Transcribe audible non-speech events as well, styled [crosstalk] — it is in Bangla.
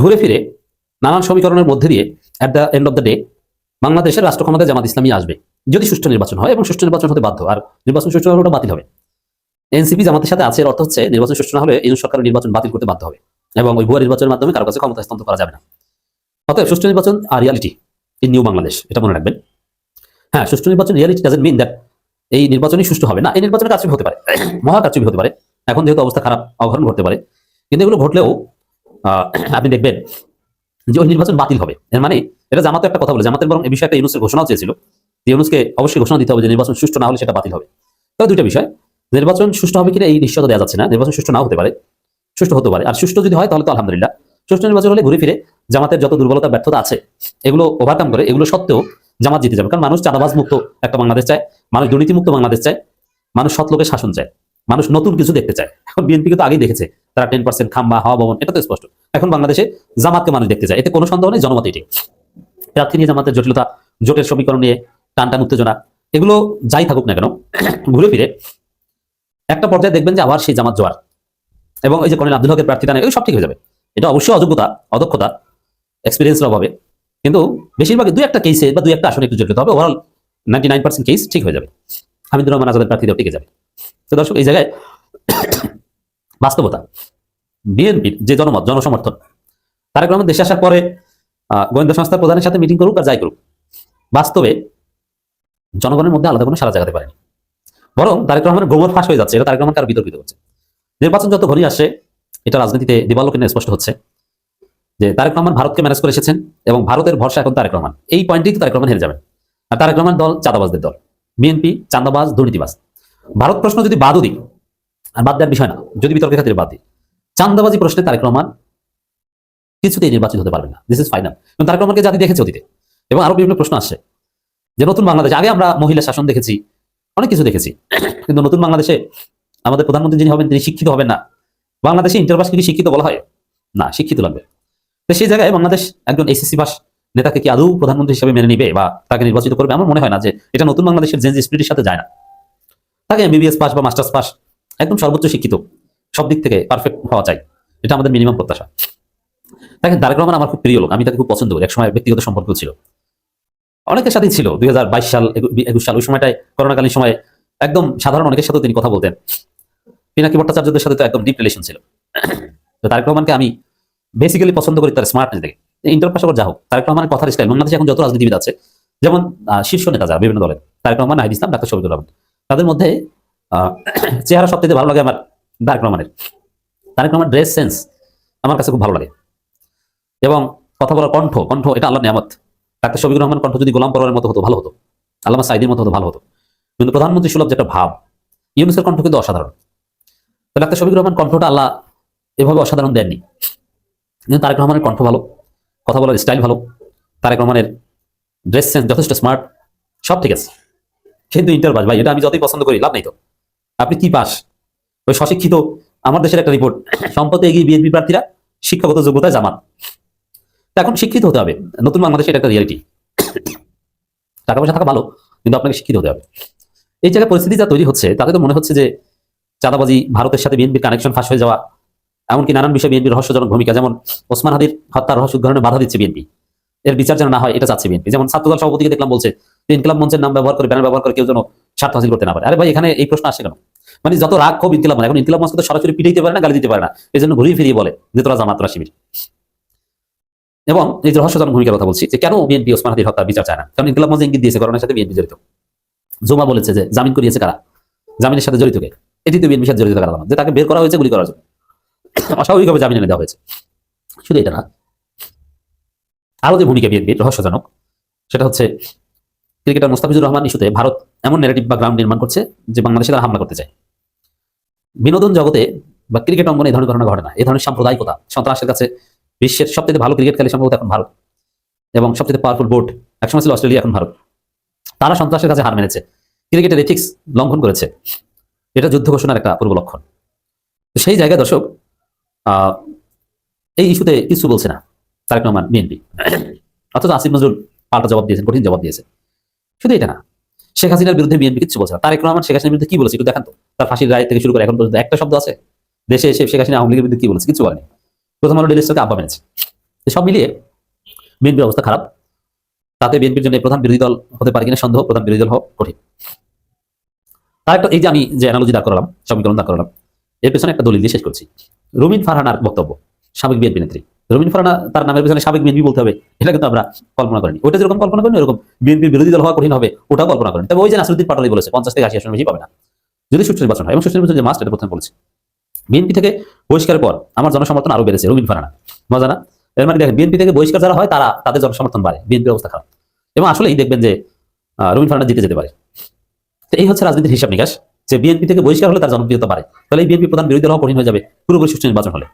ঘুরে ফিরে নানান সমীকরণের মধ্যে দিয়ে at the end of the day বাংলাদেশের রাষ্ট্র ক্ষমতায় জামাত ইসলামী আসবে, যদি সুষ্ঠু নির্বাচন হয় এবং সুষ্ঠু নির্বাচন হতে বাধ্য, আর নির্বাচন সুষ্ঠু হলে ওটা বাতিল হবে। এনসিপি জামাতের সাথে আছে, এর অর্থ হচ্ছে নির্বাচন সুষ্ঠু না হলে এই সরকারের নির্বাচন বাতিল করতে বাধ্য হবে এবং ওই ভুয়া নির্বাচনের মাধ্যমে কারও কাছে ক্ষমতা হস্তান্তর করা যাবে না। অতএব সুষ্ঠু নির্বাচন আর রিয়ালিটি ইন নিউ বাংলাদেশ এটা মনে রাখবেন। হ্যাঁ সুষ্ঠু নির্বাচন রিয়ালিটি ডাজেন্ট মিন দ্যাট এই নির্বাচনই সুষ্ঠু হবে। না, এই নির্বাচনের কারচুপি হতে পারে, মহা হতে পারে। এখন যেহেতু অবস্থা খারাপ, অঘটন ঘটতে পারে। কিন্তু এগুলো ঘটলেও আপনি দেখবেন যে ওই নির্বাচন বাতিল হবে। এর মানে এটা জামাতে একটা কথা বলে। জামাতের বরং এই বিষয়ে একটা ইউনুসের ঘোষণাও চেয়েছিল যে ইউনুসকে অবশ্যই ঘোষণা দিতে হবে যে নির্বাচন সুষ্ঠু না হলে সেটা বাতিল হবে। তবে দুইটা বিষয়। নির্বাচন সুষ্ঠু হবে কিনা এই নিশ্চয়তা দেওয়া যাচ্ছে না। নির্বাচন সুষ্ঠু নাও হতে পারে, সুষ্ঠু হতে পারে। আর সুষ্ঠু যদি হয়, তাহলে তো আলহামদুলিল্লাহ। সুষ্ঠু নির্বাচন হলে ঘুরে ফিরে জামাতের যত দুর্বলতা, ব্যর্থতা আছে, এগুলো ওভারকাম করে, এগুলো সত্ত্বেও জামাত জিতে যাবে। কারণ মানুষ চাঁদাবাজ মুক্ত একটা বাংলাদেশ চায়, মানুষ দুর্নীতিমুক্ত বাংলাদেশ চায়, মানুষ সৎ লোকের শাসন চায়, মানুষ নতুন কিছু দেখতে চায়। এখন বিএনপিকে তো আগেই দেখেছে তারা টেন পার্সেন্ট খাম্বা, হাওয়া ভবন, এটা তো স্পষ্ট। এখন বাংলাদেশে জামাতকে মানুষ দেখতে চায়, এতে কোনো সন্দেহ নেই, জনমত এটি প্রার্থী নিয়ে জামাতের জটিলতা, জোটের সমীকরণ নিয়ে টান টান উত্তেজনা, এগুলো যাই থাকুক না কেন, [clears throat] ঘুরে ফিরে একটা পর্যায়ে দেখবেন যে আবার সেই জামাত জোয়ার। এবং ওই যে কর্নেল আব্দুল হকের প্রার্থী দানে এগুলো সব ঠিক হয়ে যাবে। এটা অবশ্যই অযোগ্যতা, অদক্ষতা এক্সপিরিয়েন্সের অভাবে। কিন্তু বেশিরভাগ দুই একটা কেসে বা দুই একটা আসনে একটু জটিলতা হবে overall ninety nine percent case ঠিক হয়ে যাবে। হামিদুর রহমান আজাদের প্রার্থীদেরও টিকে যাবে। তো দর্শক, এই জায়গায় বাস্তবতা। বিএনপির যে জনমত, জনসমর্থন, তারেক রহমান দেশে আসার পরে গোয়েন্দা সংস্থার প্রধানের সাথে মিটিং করুক আর যাই করুক, বাস্তবে জনগণের মধ্যে আলাদা কোনো সারা জাগাতে পারেনি। বরং তারেক রহমানের গোমর ফাঁস হয়ে যাচ্ছে, এটা তারেক রহমানকে আরও বিতর্কিত হচ্ছে নির্বাচন যত ঘনিয়ে আসছে এটা রাজনীতিতে দিবালোকে নিয়ে স্পষ্ট হচ্ছে যে তারেক রহমান ভারতকে ম্যানেজ করে এসেছেন এবং ভারতের ভরসা এখন তারেক রহমান। এই পয়েন্টেই তো তারেক রহমান হেরে যাবেন। আর তারেক রহমান দল চাঁদাবাজদের দল। বিএনপি চাঁদাবাজ, দুর্নীতিবাজ। ভারত প্রশ্ন যদি বাদও দিই আর বাদ দেওয়ার বিষয় না। যদি বিতর্কের খাতিরে বাদ দিই। চান্দাবাজি প্রশ্নে তারেক রহমান কিছুতেই নির্বাচিত হতে পারবে না। দিস ইজ ফাইনাল এবং তারেক রহমানকে জাতি দেখেছে অতীতে। এবং আরও বিভিন্ন প্রশ্ন আসছে। যে নতুন বাংলাদেশ আগে আমরা মহিলা শাসন দেখেছি, অনেক কিছু দেখেছি। কিন্তু নতুন বাংলাদেশে আমাদের প্রধানমন্ত্রী যিনি হবেন, তিনি শিক্ষিত হবেন না। বাংলাদেশে ইন্টারপাসকে কি শিক্ষিত বলা হয়? না, শিক্ষিত লাগবে। তো সেই জায়গায় বাংলাদেশ একজন এসএসসি পাস নেতাকে কি আদৌ প্রধানমন্ত্রী হিসেবে মেনে নিবে বা তাকে নির্বাচিত করবে? আমার মনে হয় না যে এটা নতুন বাংলাদেশের জেন স্পিরিটের সাথে যায় না। তাকে এমবিবিএস পাস বা মাস্টার্স পাস একদম সর্বোচ্চ শিক্ষিত, সব দিক থেকে পারফেক্ট হওয়া চাই। এটা আমাদের মিনিমাম প্রত্যাশা। দেখেন, তারেক রহমান আমার খুব প্রিয় লোক, আমি তাকে খুব পছন্দ করি, একসময় ব্যক্তিগত সম্পর্ক ছিল। অনেকের সাথেই ছিল, দুই সাল, একুশ সাল, ওই সময়টায়, করোনাকালীন সময় একদম সাধারণ অনেকের সাথেও তিনি কথা বলতেন। পিনাকি ভট্টাচার্যদের সাথে তো একদম ডিপ রিলেশন ছিল। তো তারেক রহমানকে আমি বেসিক্যালি পছন্দ করি তার স্মার্টনেস দেখে। ইন্টার করে যা হোক, তারেক রহমানের কথার স্টাইল বাংলাদেশে এখন যত রাজনীতিবিদ আছে, যেমন শীর্ষ নেতা যারা, বিভিন্ন দলের, তারেক রহমান, নাহিদ ইসলাম, ডাক্তার শফিকুর রহমান, তাদের মধ্যে চেহারা সবথেকে ভালো লাগে আমার তারেক রহমানের তারেক রহমান ড্রেস সেন্স আমার কাছে খুব ভালো লাগে। এবং কথা বলার কণ্ঠ কণ্ঠ এটা আল্লাহ নিয়ামত। ডাক্তার শফিকুর রহমান কণ্ঠ যদি গোলাম পরোয়ারের মতো হতো, ভালো হতো। আল্লামা সাইদির মতো হতো, ভালো হতো। কিন্তু প্রধানমন্ত্রী সুলভ যেটা ভাব, ইউনুসের কণ্ঠ কিন্তু অসাধারণ। তো ডাক্তার শফিকুর রহমান কণ্ঠটা আল্লাহ এভাবে অসাধারণ দেননি। কিন্তু তারেক রহমানের কণ্ঠ ভালো, কথা বলার স্টাইল ভালো, তারেক রহমানের ড্রেস সেন্স যথেষ্ট স্মার্ট সব ঠিক আছে। কিন্তু ইন্টারবাস ভাই, এটা আমি যতই পছন্দ করি, লাভ নেই তো। আপনি কি পাস? ওই স্বশিক্ষিত আমার দেশের একটা রিপোর্ট সম্পদে এগিয়ে বিএনপি প্রার্থীরা শিক্ষাগত যোগ্যতায় জামাত। এখন শিক্ষিত হতে হবে। নতুন বাংলাদেশে এটা একটা রিয়ালিটি টাকা পয়সা থাকা ভালো, কিন্তু আপনাকে শিক্ষিত হতে হবে। এই জায়গায় পরিস্থিতি যা তৈরি হচ্ছে, তাতে তো মনে হচ্ছে যে চাঁদাবাজি, ভারতের সাথে বিএনপির কানেকশন ফাঁস হয়ে যাওয়া, এমনকি নানান বিষয়ে বিএনপির রহস্যজনক ভূমিকা, যেমন ওসমান হাদির হত্যার রহস্য উদ্ঘাটনে বাধা দিচ্ছে বিএনপি এর বিচার যেন না হয়, এটা চাচ্ছে বিএনপি যেমন ছাত্রদল সভাপতিকে দেখলাম বলছে ইনকিলাব মঞ্চের নাম ব্যবহার করে, ব্যানার ব্যবহার করে কেউ যেন স্বার্থ হাসিল করতে না পারে। আরে ভাই, এখানে এই প্রশ্ন আসে কেন? মানে যত রাগ, ক্ষোভ, ইনকিলাব মানে এখন মঞ্চ তো সরাসরি পিটাইতে পারে না, গালি দিতে পারে না। এই জন্য ঘুরিয়ে ফিরিয়ে বলে যে, তোরা জামাত তোরা শিবির। এবং এই রহস্যজনক ভূমিকার কথা বলছি, যে কেন বিএনপি ওসমান হাদির হত্যা বিচার চায় না? কারণ ইনকিলাব মঞ্চে ইঙ্গিত দিয়েছে, করোনার সাথে বিএনপি জড়িত। জমা বলেছে যে, জামিন করিয়েছে কারা? জামিনের সাথে জড়িত কে? এটি তো বিএনপির সাথে জড়িত কারা যে তাকে বের করা হয়েছে, গুলি করার জন্য। অস্বাভাবিকভাবে জামিন এনে দেওয়া হয়েছে। শুধু এটা না আরও যে ভূমিকা বিএনপির রহস্যজনক, সেটা হচ্ছে ক্রিকেটার মোস্তাফিজুর রহমান ইস্যুতে ভারত এমন ন্যারেটিভ বা গ্রাউন্ড নির্মাণ করছে যে বাংলাদেশে তারা হামলা করতে চায়। বিনোদন জগতে বা ক্রিকেট অঙ্গনে এই ধরনের ঘটনা ঘটে না। এই ধরনের সাম্প্রদায়িকতা সন্ত্রাসের কাছে বিশ্বের সবথেকে ভালো ক্রিকেট খেলে সম্ভবত এখন ভারত এবং সবথেকে পাওয়ারফুল বোর্ড একসময় ছিল অস্ট্রেলিয়া, এখন ভারত। তারা সন্ত্রাসের কাছে হার মেনেছে। ক্রিকেটের এথিক্স লঙ্ঘন করেছে। এটা যুদ্ধ ঘোষণার একটা পূর্ব লক্ষণ। সেই জায়গায় দর্শক এই ইস্যুতে কিছু বলছে না। তারেক রহমান বিএনপি অথচ আসিফ নজরুল পাল্টা জবাব দিয়েছেন, কঠিন জবাব দিয়েছে শুধু এটা না। শেখ হাসিনার বিরুদ্ধে বিএনপি কিছু বলছে না। তারেক রহমান শেখ হাসিনার বিরুদ্ধে কি বলেছে একটু দেখান তো। তার ফাঁসির রায় থেকে শুরু করে এখন পর্যন্ত একটা শব্দ আছে। দেশে এসে শেখ হাসিনা আওয়ামী লীগের বিরুদ্ধে কি বলেছে কিছু বলেনি। প্রথম আলো ডেলি স্টারকে আব্বা মেনেছে সব মিলিয়ে বিএনপির অবস্থা খারাপ। তাতে বিএনপির জন্য প্রধান বিরোধী দল হতে পারে কিনা সন্দেহ, প্রধান বিরোধী দল হওয়া কঠিন। তার একটা এই যে আমি যে অ্যানালজি দাঁড় করালাম, সমীকরণ দাঁড় করালাম, এর পেছনে একটা দলিল দিয়ে শেষ করছি। রুমিন ফারহানার বক্তব্য, সাবেক বিএনপি নেত্রী। রুমিন ফারহানা তার নামের পেছনে সাবেক বিএনপি বলতে হবে এটা কিন্তু আমরা কল্পনা করিনি। ওটা যেরকম কল্পনা করিনি এরকম বিএনপির বিরোধী দল হওয়া কঠিন হবে ওটাও কল্পনা করেন। তবে ওই যে নাসরুদ্দিন পাটোয়ারি বলেছে পঞ্চাশ থেকে আশি আসন বেশি পাবে না। যদি সুষ্ঠু নির্বাচন হয় এবং সুষ্ঠু নির্বাচন যে মাস্ট এটা প্রথমে বলেছে। বিএনপি থেকে বহিষ্কারের পর আমার জনসমর্থন আরও বেড়েছে রুমিন ফারহানা মজা না? এর মানে দেখেন বিএনপি থেকে বহিষ্কার যারা হয় তারা তাদের জনসমর্থন বাড়ে বিএনপির অবস্থা খারাপ। এবং আসলেই দেখবেন যে আহ, রুমিন ফারহানা জিতে যেতে পারে। তো এই হচ্ছে রাজনীতির হিসাব নিকাশ যে বিএনপি থেকে বহিষ্কার হলে তার জনপ্রিয়তা বাড়ে। তাহলে এই বিএনপি প্রধান বিরোধী দল কঠিন হয়ে যাবে পুরোপুরি সুষ্ঠু নির্বাচন হলে।